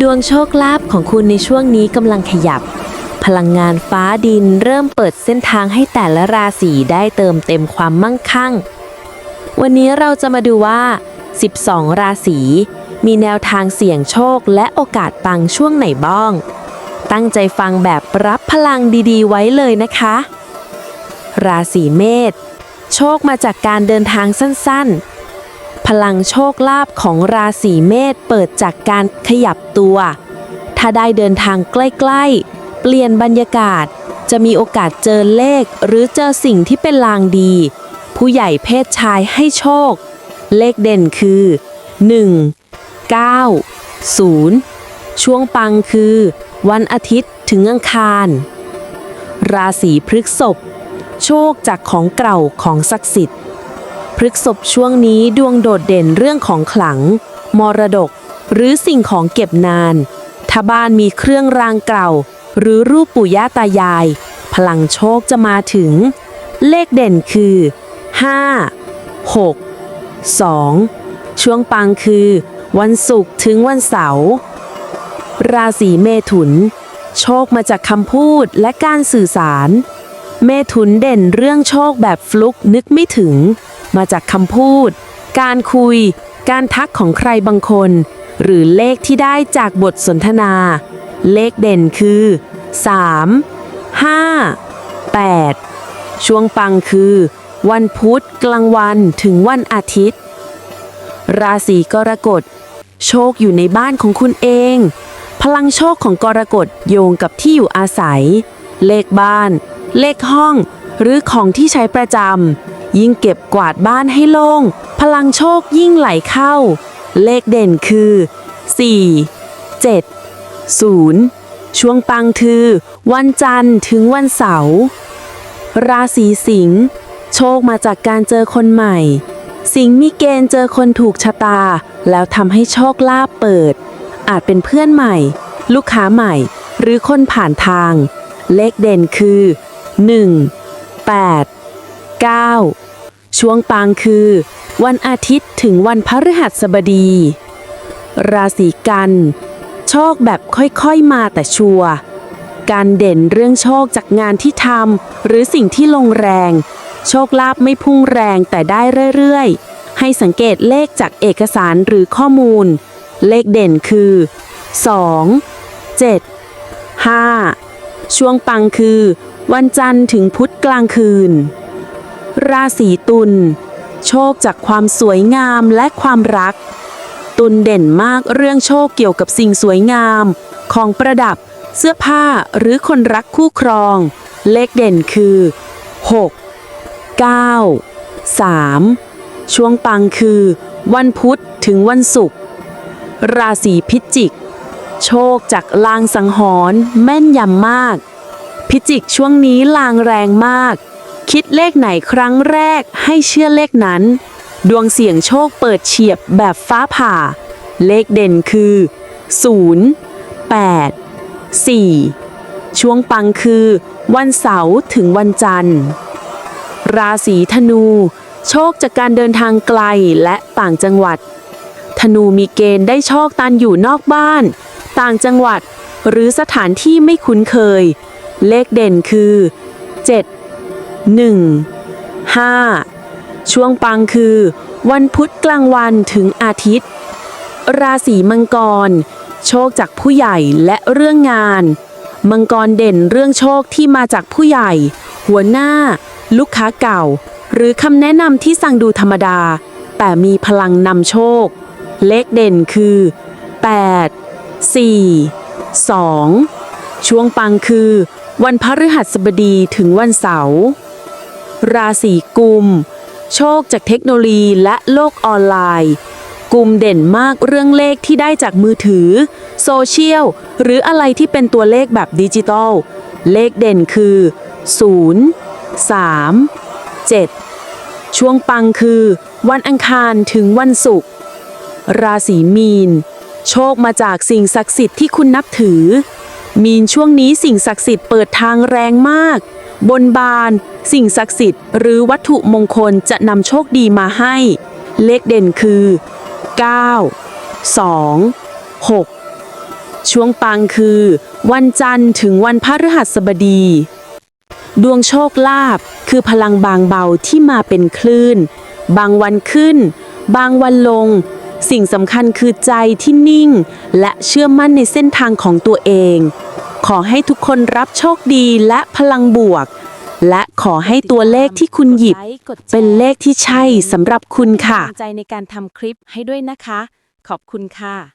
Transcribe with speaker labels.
Speaker 1: ดวงโชคลาภของคุณในช่วงนี้กำลังขยับ พลังงานฟ้าดินเริ่มเปิดเส้นทางให้แต่ละราศีได้เติมเต็มความมั่งคั่ง วันนี้เราจะมาดูว่า 12 ราศีมีแนวทางเสี่ยงโชคและโอกาสปังช่วงไหนบ้าง ตั้งใจฟังแบบรับพลังดีๆ ไว้เลยนะคะ ราศีเมษ โชคมาจากการเดินทางสั้นๆ พลังโชคลาภของราศีเมษเปิดจากการขยับตัว ถ้าได้เดินทางใกล้ๆ เปลี่ยนบรรยากาศ จะมีโอกาสเจอเลขหรือเจอสิ่งที่เป็นลางดี ผู้ใหญ่เพศชายให้โชค เลขเด่นคือ 1 9 0 ช่วงปังคือ วันอาทิตย์ถึงอังคาร ราศีพฤษภโชคจากของเก่าของศักดิ์สิทธิ์ พฤกษภช่วงนี้ดวงโดดเด่นเรื่องของขลัง มรดก หรือสิ่งของเก็บนาน ถ้าบ้านมีเครื่องรางเก่า หรือรูปปู่ย่าตายาย พลังโชคจะมาถึง เลขเด่นคือ 5 6 2 ช่วงปังคือ วันศุกร์ถึงวันเสาร์ราศีเมถุน โชคมาจากคำพูดและการสื่อสาร เมถุนเด่นเรื่องโชคแบบฟลุกนึกไม่ถึง มาจากคำพูด การคุย การทักของใครบางคน หรือเลขที่ได้จากบทสนทนา เลขเด่นคือ 3 5 8 ช่วงปังคือ วันพุธกลางวันถึงวันอาทิตย์ ราศีกรกฎ โชคอยู่ในบ้านของคุณเอง พลังโชคของกรกฎโยงกับที่อยู่อาศัย เลขบ้าน เลขห้อง หรือของที่ใช้ประจำ ยิ่งเก็บกวาดบ้านให้โล่ง พลังโชคยิ่งไหลเข้า เลขเด่นคือ 4 7 0 ช่วงปังคือ วันจันทร์ถึงวันเสาร์ ราศีสิงห์โชคมาจากการเจอคนใหม่ สิงห์มีเกณฑ์เจอคนถูกชะตา แล้วทำให้โชคลาภเปิด อาจเป็นเพื่อนใหม่ ลูกค้าใหม่ หรือคนผ่านทาง เลขเด่นคือ 1 8 9 ช่วงปางคือ วันอาทิตย์ถึงวันพฤหัสบดี ราศีกัน โชคแบบค่อยๆมาแต่ชัวร์การเด่นเรื่องโชคจากงานที่ทำหรือสิ่งที่ลงแรง โชคลาภไม่พุ่งแรงแต่ได้เรื่อยๆ ให้สังเกตเลขจากเอกสารหรือข้อมูล เลขเด่นคือ 2 7 5 ช่วงปังคือ วันจันทร์ถึงพุธกลางคืน ราศีตุล โชคจากความสวยงามและความรัก ตุลเด่นมากเรื่องโชคเกี่ยวกับสิ่งสวยงาม ของประดับ เสื้อผ้าหรือคนรักคู่ครอง เลขเด่นคือ 6 9 3 ช่วงปังคือ วันพุธถึงวันศุกร์ ราศีพิจิก โชคจากลางสังหรณ์แม่นยำมาก พิจิกช่วงนี้ลางแรงมาก คิดเลขไหนครั้งแรกให้เชื่อเลขนั้น ดวงเสี่ยงโชคเปิดเฉียบแบบฟ้าผ่า เลขเด่นคือ 0 8 4 ช่วงปังคือ วันเสาร์ถึงวันจันทร์ ราศีธนู โชคจากการเดินทางไกลและต่างจังหวัด ธนูมีเกณฑ์ได้โชคตันอยู่นอกบ้าน ต่างจังหวัดหรือสถานที่ไม่คุ้นเคย เลขเด่นคือ 7 1 5 ช่วงปังคือ วันพุธกลางวันถึงอาทิตย์ ราศีมังกร โชคจากผู้ใหญ่และเรื่องงาน มังกรเด่นเรื่องโชคที่มาจากผู้ใหญ่ หัวหน้า ลูกค้าเก่า หรือคำแนะนำที่สั่งดูธรรมดา แต่มีพลังนำโชค เลขเด่นคือ 8 4 2 ช่วงปังคือ วันพฤหัสบดีถึงวันเสาร์ ราศีกุม โชคจากเทคโนโลยีและโลกออนไลน์ กุมเด่นมากเรื่องเลขที่ได้จากมือถือ โซเชียล หรืออะไรที่เป็นตัวเลขแบบดิจิตอล เลขเด่นคือ 0 3 7 ช่วงปังคือ วันอังคารถึงวันศุกร์ราศีมีน โชคมาจากสิ่งศักดิ์สิทธิ์ที่คุณนับถือ มีนช่วงนี้สิ่งศักดิ์สิทธิ์เปิดทางแรงมาก บนบาน สิ่งศักดิ์สิทธิ์หรือวัตถุมงคลจะนำโชคดีมาให้ เลขเด่นคือ 9 2 6 ช่วงปังคือ วันจันทร์ถึงวันพฤหัสบดี ดวงโชคลาภคือพลังบางเบาที่มาเป็นคลื่น บางวันขึ้น บางวันลง สิ่งสำคัญคือใจที่นิ่ง และเชื่อมั่นในเส้นทางของตัวเอง ขอให้ทุกคนรับโชคดีและพลังบวก และขอให้ตัวเลขที่คุณหยิบ เป็นเลขที่ใช่สำหรับคุณค่ะ
Speaker 2: ใจในการทำคลิปให้ด้วยนะคะ ขอบคุณค่ะ